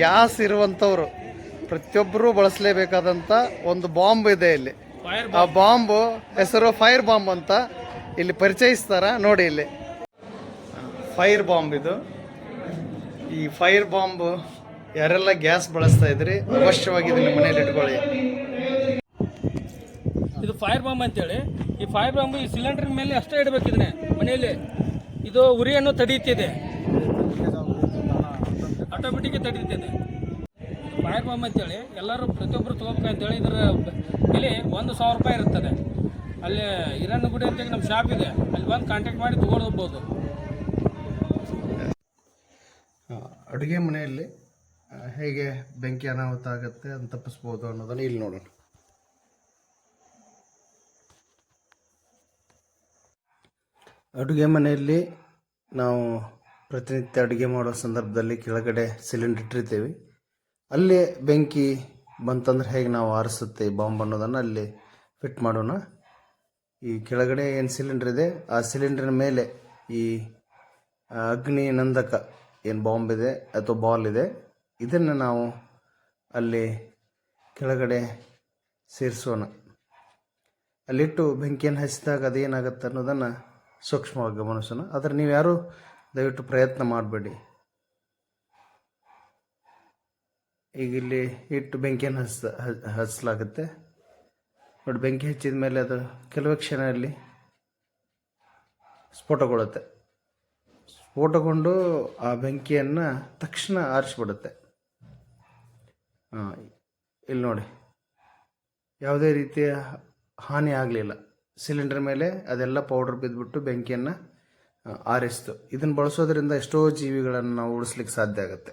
Gas ಇರುವಂಥವ್ರು ಪ್ರತಿಯೊಬ್ಬರೂ ಬಳಸಲೇಬೇಕಾದಂಥ ಒಂದು bomb ಇದೆ ಇಲ್ಲಿ. ಆ ಬಾಂಬು ಹೆಸರು ಫೈರ್ ಬಾಂಬ್ ಅಂತ ಇಲ್ಲಿ ಪರಿಚಯಿಸ್ತಾರ ನೋಡಿ ಇಲ್ಲಿ. ಫೈರ್ ಬಾಂಬ್ ಇದು. ಈ ಫೈರ್ ಬಾಂಬ್ ಯಾರೆಲ್ಲ ಗ್ಯಾಸ್ ಬಳಸ್ತಾ ಇದ್ರಿ ಅವಶ್ಯವಾಗಿ ಇದನ್ನ ಮನೇಲಿ ಇಟ್ಕೊಳ್ಳಿ. ಇದು ಫೈರ್ ಬಾಂಬ್ ಅಂತೇಳಿ. ಈ ಫೈರ್ ಬಾಂಬ್ ಈ ಸಿಲಿಂಡರ್ ಮೇಲೆ ಅಷ್ಟೇ ಇಡಬೇಕು ಇದನ್ನೇ ಮನೆಯಲ್ಲಿ. ಇದು ಉರಿಯನ್ನು ತಡೆಯುತ್ತಿದೆ ಆಟೋಮೆಟಿಕ್ ತಡೀತದೆ ಫೈರ್ ಬಾಂಬ್ ಅಂತೇಳಿ, ಎಲ್ಲರೂ ಪ್ರತಿಯೊಬ್ಬರು ತಗೋಬೇಕಂತೇಳಿ ಇದರ ಬೆಲೆ ಒಂದು ಸಾವಿರ ರೂಪಾಯಿ ಇರ್ತದೆ ಅಲ್ಲಿ ಹಿರಣ್ಣ ಗುಡಿ ಅಂತೇಳಿ ನಮ್ಮ ಶಾಪ್ ಇದೆ. ಅಲ್ಲಿ ಬಂದು ಕಾಂಟ್ಯಾಕ್ಟ್ ಮಾಡಿ ತಗೊಂಡು ಹೋಗ್ಬೋದು. ಅಡುಗೆ ಮನೆಯಲ್ಲಿ ಹೇಗೆ ಬೆಂಕಿ ಅನಾಹುತ ಆಗುತ್ತೆ ಅಂತ ತಪ್ಪಿಸ್ಬೋದು ಅನ್ನೋದನ್ನು ಇಲ್ಲಿ ನೋಡೋಣ. ಅಡುಗೆ ಮನೆಯಲ್ಲಿ ನಾವು ಪ್ರತಿನಿತ್ಯ ಅಡುಗೆ ಮಾಡೋ ಸಂದರ್ಭದಲ್ಲಿ ಕೆಳಗಡೆ ಸಿಲಿಂಡರ್ ಇಟ್ಟಿರ್ತೀವಿ. ಅಲ್ಲಿ ಬೆಂಕಿ ಬಂತಂದ್ರೆ ಹೇಗೆ ನಾವು ಆರಿಸುತ್ತೆ ಬಾಂಬ್ ಅನ್ನೋದನ್ನು ಅಲ್ಲಿ ಫಿಟ್ ಮಾಡೋಣ. ಈ ಕೆಳಗಡೆ ಏನು ಸಿಲಿಂಡರ್ ಇದೆ? ಆ ಸಿಲಿಂಡರ್ನ ಮೇಲೆ ಈ ಅಗ್ನಿ ನಂದಕ ಏನು ಬಾಂಬ್ ಇದೆ ಅಥವಾ ಬಾಲ್ ಇದೆ, ಇದನ್ನು ನಾವು ಅಲ್ಲಿ ಕೆಳಗಡೆ ಸೇರಿಸೋಣ. ಅಲ್ಲಿಟ್ಟು ಬೆಂಕಿಯನ್ನು ಹಚ್ಚಿದಾಗ ಅದೇನಾಗುತ್ತೆ ಅನ್ನೋದನ್ನು ಸೂಕ್ಷ್ಮವಾಗಿ ಗಮನಿಸೋಣ. ಆದರೆ ನೀವು ಯಾರೂ ದಯವಿಟ್ಟು ಪ್ರಯತ್ನ ಮಾಡಬೇಡಿ. ಈಗ ಇಲ್ಲಿ ಹಿಟ್ಟು ಬೆಂಕಿಯನ್ನು ಹಚ್ಚ ಹಚ್ಚಲಾಗುತ್ತೆ ನೋಡಿ, ಬೆಂಕಿ ಹಚ್ಚಿದ ಮೇಲೆ ಅದು ಕೆಲವೇ ಕ್ಷಣದಲ್ಲಿ ಸ್ಫೋಟಗೊಳ್ಳುತ್ತೆ. ಸ್ಫೋಟಗೊಂಡು ಆ ಬೆಂಕಿಯನ್ನು ತಕ್ಷಣ ಆರಿಸ್ಬಿಡುತ್ತೆ. ಇಲ್ಲಿ ನೋಡಿ. ಯಾವುದೇ ರೀತಿಯ ಹಾನಿ ಆಗಲಿಲ್ಲ. ಸಿಲಿಂಡರ್ ಮೇಲೆ ಅದೆಲ್ಲ ಪೌಡರ್ ಬಿದ್ದುಬಿಟ್ಟು ಬೆಂಕಿಯನ್ನು ಆರಿಸ್ತು ಇದನ್ನು ಬಳಸೋದ್ರಿಂದ ಎಷ್ಟೋ ಜೀವಿಗಳನ್ನು ನಾವು ಉಳಿಸ್ಲಿಕ್ಕೆ ಸಾಧ್ಯ ಆಗುತ್ತೆ.